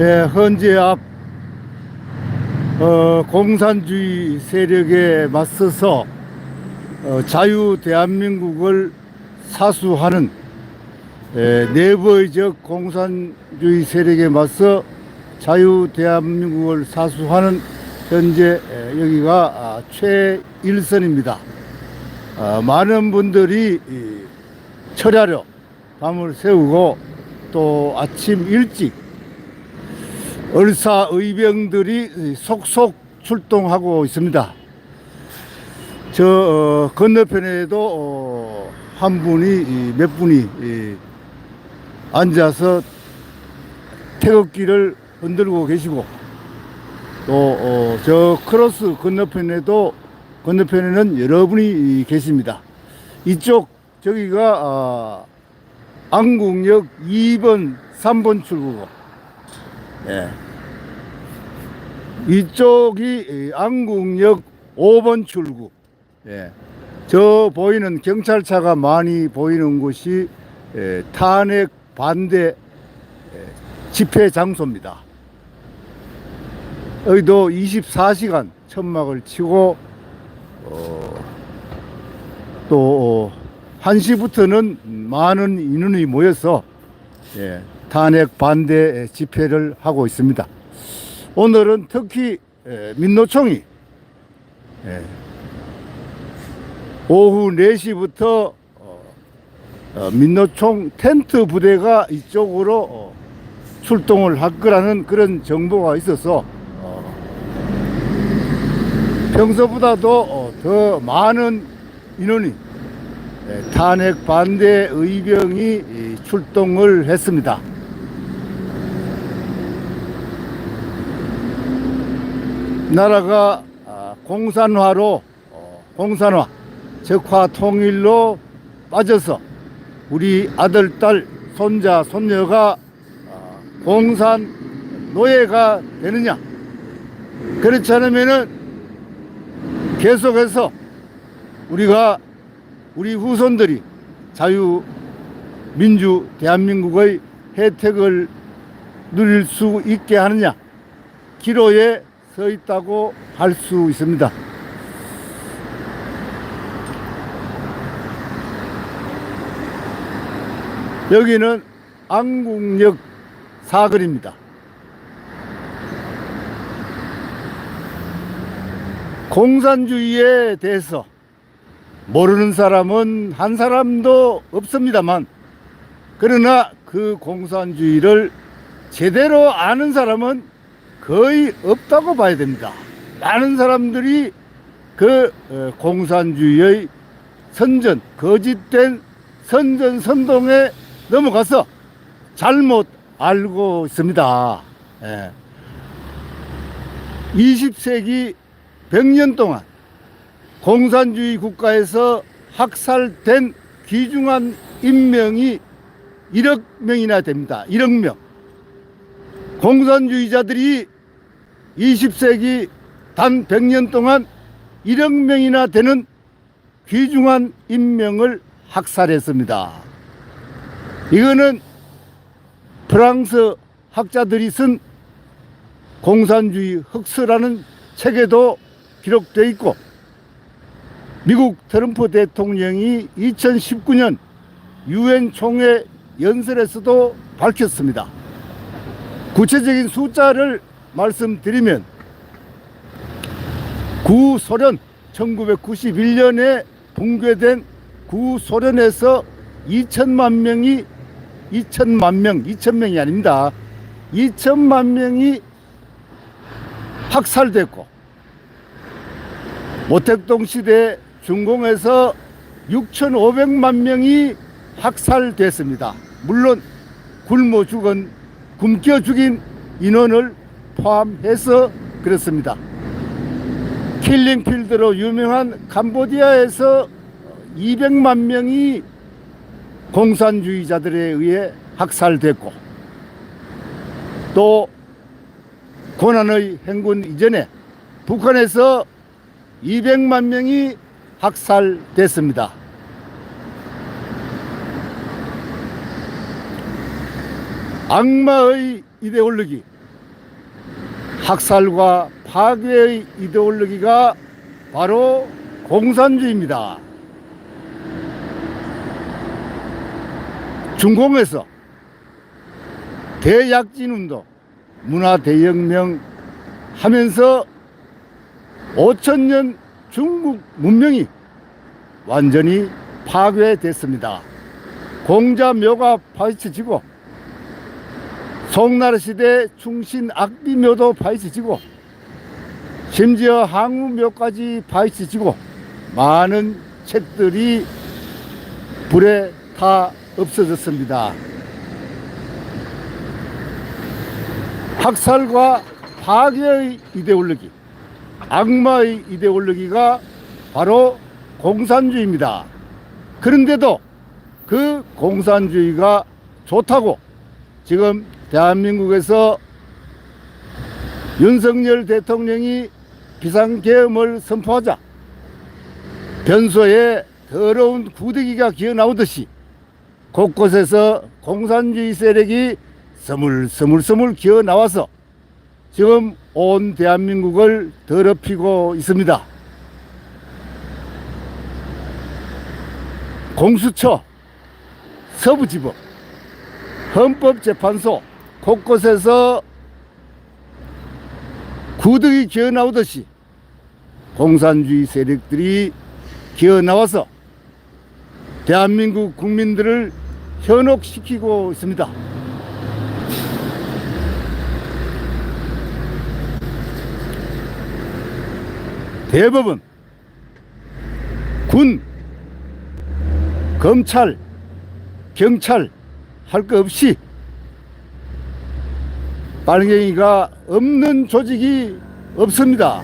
예, 현재 앞 어, 공산주의 세력에 맞서서 어, 자유 대한민국을 사수하는 예, 내부의적 공산주의 세력에 맞서 자유 대한민국을 사수하는 현재 예, 여기가 아, 최일선입니다. 아, 많은 분들이 이, 철야로 밤을 새우고 또 아침 일찍 을사 의병들이 속속 출동하고 있습니다. 저 어, 건너편에도 어, 한 분이 이, 몇 분이 이, 앉아서 태극기를 흔들고 계시고 또 저 크로스 건너편에도 건너편에는 여러분이 계십니다. 이쪽 저기가 아, 안국역 2번 3번 출구고 예. 이쪽이 이 안국역 5번 출구. 예. 저 보이는 경찰차가 많이 보이는 곳이 예, 탄핵 반대 예, 집회 장소입니다. 여기도 24시간 천막을 치고 어, 또 어, 1시부터는 많은 인원이 모여서 예, 탄핵 반대 집회를 하고 있습니다. 오늘은 특히 예, 민노총이 예, 오후 4시부터 어, 어, 민노총 텐트 부대가 이쪽으로 어, 출동을 할 거라는 그런 정보가 있어서 어, 평소보다도 어, 더 많은 인원이 예, 탄핵 반대 의병이 이, 출동을 했습니다. 나라가 아, 공산화로 어, 공산화 적화 통일로 빠져서 우리 아들 딸 손자 손녀가 아, 공산 노예가 되느냐. 그렇지 않으면은 계속해서 우리가 우리 후손들이 자유 민주 대한민국의 혜택을 누릴 수 있게 하느냐. 기로에 서 있다고 할 수 있습니다. 여기는 안국역 사거리입니다. 공산주의에 대해서 모르는 사람은 한 사람도 없습니다만 그러나 그 공산주의를 제대로 아는 사람은 거의 없다고 봐야 됩니다. 많은 사람들이 그 어, 공산주의의 선전, 거짓된 선전 선동에 넘어가서 잘못 알고 있습니다. 예. 20세기 100년 동안 공산주의 국가에서 학살된 귀중한 인명이 1억 명이나 됩니다. 1억 명. 공산주의자들이 20세기 단 100년 동안 1억 명이나 되는 귀중한 인명을 학살했습니다. 이거는 프랑스 학자들이 쓴 공산주의 흑서라는 책에도 기록되어 있고 미국 트럼프 대통령이 2019년 유엔 총회 연설에서도 밝혔습니다. 구체적인 숫자를 말씀드리면 구소련 1991년에 붕괴된 구소련에서 2천만 명이 2천만 명, 2천 명이 아닙니다. 2천만 명이 학살됐고 모택동 시대 중공에서 6,500만 명이 학살됐습니다. 물론 굶어 죽은 굶겨 죽인 인원을 포함해서 그렇습니다. 킬링필드로 유명한 캄보디아에서 200만 명이 공산주의자들에 의해 학살됐고 또 고난의 행군 이전에 북한에서 200만 명이 학살됐습니다. 악마의 이데올로기 학살과 파괴의 이데올로기가 바로 공산주의입니다. 중공에서 대약진 운동, 문화 대혁명 하면서 5천년 중국 문명이 완전히 파괴됐습니다. 공자묘가 파헤쳐지고 송나라 시대 충신 악비묘도 파헤쳐지고 심지어 항우묘까지 파헤쳐지고 많은 책들이 불에 다 없어졌습니다. 학살과 파괴의 이데올로기, 악마의 이데올로기가 바로 공산주의입니다. 그런데도 그 공산주의가 좋다고 지금 대한민국에서 윤석열 대통령이 비상계엄을 선포하자 변소에 더러운 구데기가 기어 나오듯이 곳곳에서 공산주의 세력이 스물스물스물 기어 나와서 지금 온 대한민국을 더럽히고 있습니다. 공수처, 서부지법, 헌법재판소 곳곳에서 구득이 기어 나오듯이 공산주의 세력들이 기어 나와서 대한민국 국민들을 현혹시키고 있습니다. 대법원, 군, 검찰, 경찰 할거 없이 빨갱이가 없는 조직이 없습니다.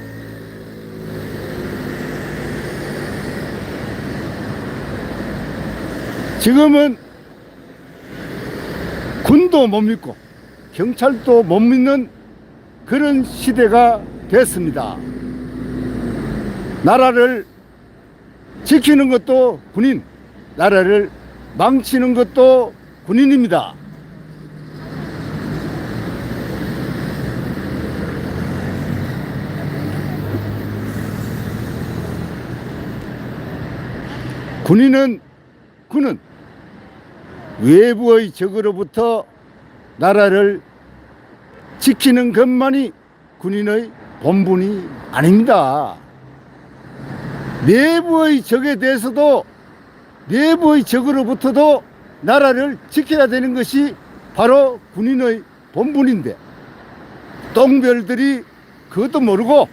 지금은 군도 못 믿고 경찰도 못 믿는 그런 시대가 됐습니다. 나라를 지키는 것도 군인, 나라를 망치는 것도 군인입니다. 군인은 군은 외부의 적으로부터 나라를 지키는 것만이 군인의 본분이 아닙니다. 내부의 적에 대해서도 내부의 적으로부터도 나라를 지켜야 되는 것이 바로 군인의 본분인데 똥별들이 그것도 모르고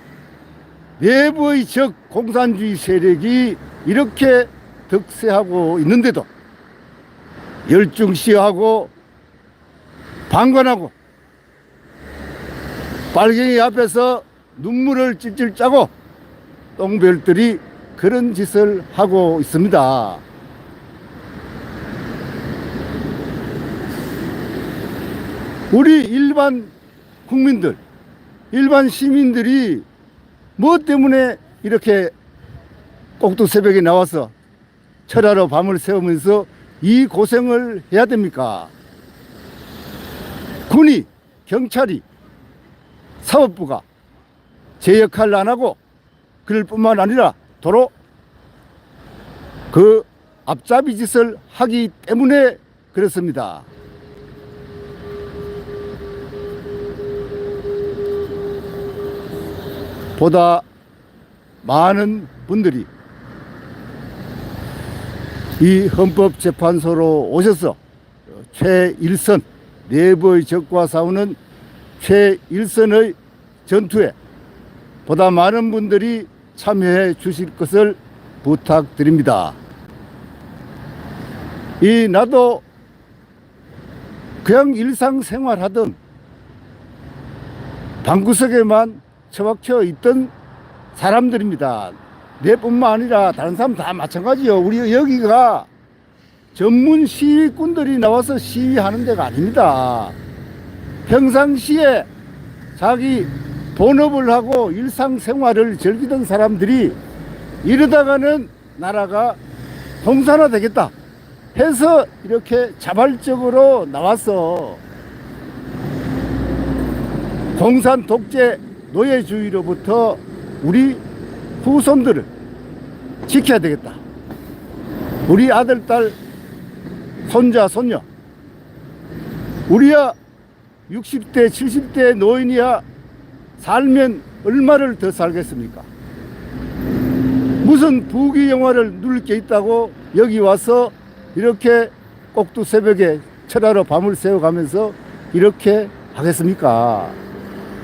내부의 적 공산주의 세력이 이렇게 득세하고 있는데도 열중시하고 방관하고 빨갱이 앞에서 눈물을 찔찔 짜고 똥별들이 그런 짓을 하고 있습니다. 우리 일반 국민들, 일반 시민들이 뭐 때문에 이렇게 꼭두 새벽에 나와서 철하러 밤을 새우면서 이 고생을 해야 됩니까? 군이, 경찰이, 사법부가 제 역할을 안 하고 그럴 뿐만 아니라 도로 그 앞잡이 짓을 하기 때문에 그렇습니다. 보다 많은 분들이 이 헌법재판소로 오셔서 최일선 내부의 적과 싸우는 최일선의 전투에 보다 많은 분들이 참여해 주실 것을 부탁드립니다. 이 나도 그냥 일상생활 하던 방구석에만 처박혀 있던 사람들입니다. 내뿐만 아니라 다른 사람 다 마찬가지요. 우리 여기가 전문 시위꾼들이 나와서 시위하는 데가 아닙니다. 평상시에 자기 본업을 하고 일상생활을 즐기던 사람들이 이러다가는 나라가 공산화 되겠다 해서 이렇게 자발적으로 나와서 공산 독재 노예주의로부터 우리 후손들을 지켜야 되겠다. 우리 아들, 딸, 손자, 손녀. 우리야 60대, 70대 노인이야 살면 얼마를 더 살겠습니까? 무슨 부귀 영화를 누릴 게 있다고 여기 와서 이렇게 꼭두 새벽에 철하러 밤을 새워가면서 이렇게 하겠습니까?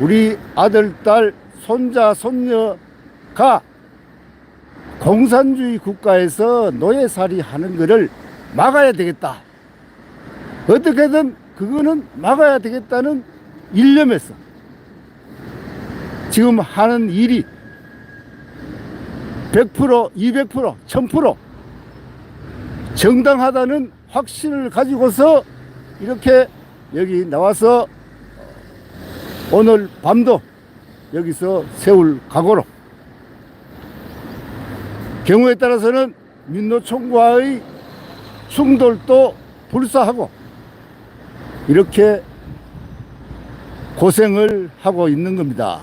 우리 아들, 딸, 손자, 손녀가 공산주의 국가에서 노예살이 하는 것을 막아야 되겠다. 어떻게든 그거는 막아야 되겠다는 일념에서 지금 하는 일이 100%, 200%, 1000% 정당하다는 확신을 가지고서 이렇게 여기 나와서 오늘 밤도 여기서 세울 각오로 경우에 따라서는 민노총과의 충돌도 불사하고 이렇게 고생을 하고 있는 겁니다.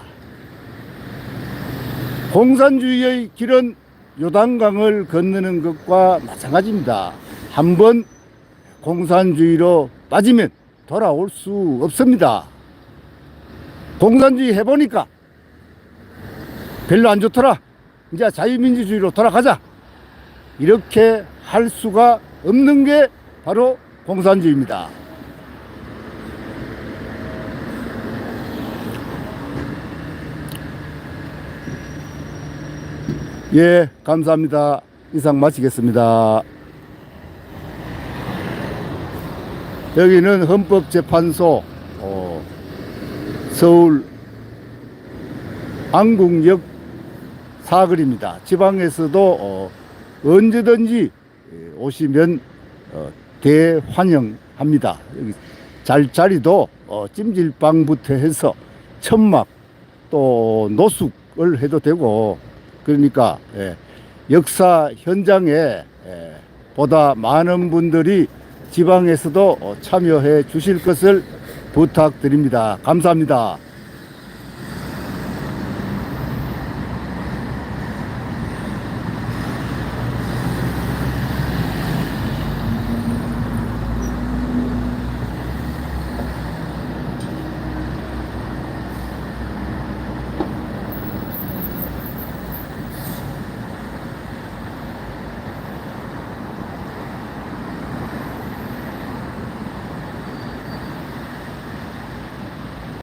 공산주의의 길은 요단강을 건너는 것과 마찬가지입니다. 한번 공산주의로 빠지면 돌아올 수 없습니다. 공산주의 해보니까 별로 안 좋더라. 이제 자유민주주의로 돌아가자. 이렇게 할 수가 없는 게 바로 공산주의입니다. 예, 감사합니다. 이상 마치겠습니다. 여기는 헌법재판소 어, 서울 안국역 사거리입니다. 지방에서도 어, 언제든지 예, 오시면 어, 대환영합니다. 여기 잘 자리도 어, 찜질방부터 해서 천막 또 노숙을 해도 되고 그러니까 예, 역사 현장에 예, 보다 많은 분들이 지방에서도 어, 참여해 주실 것을 부탁드립니다. 감사합니다.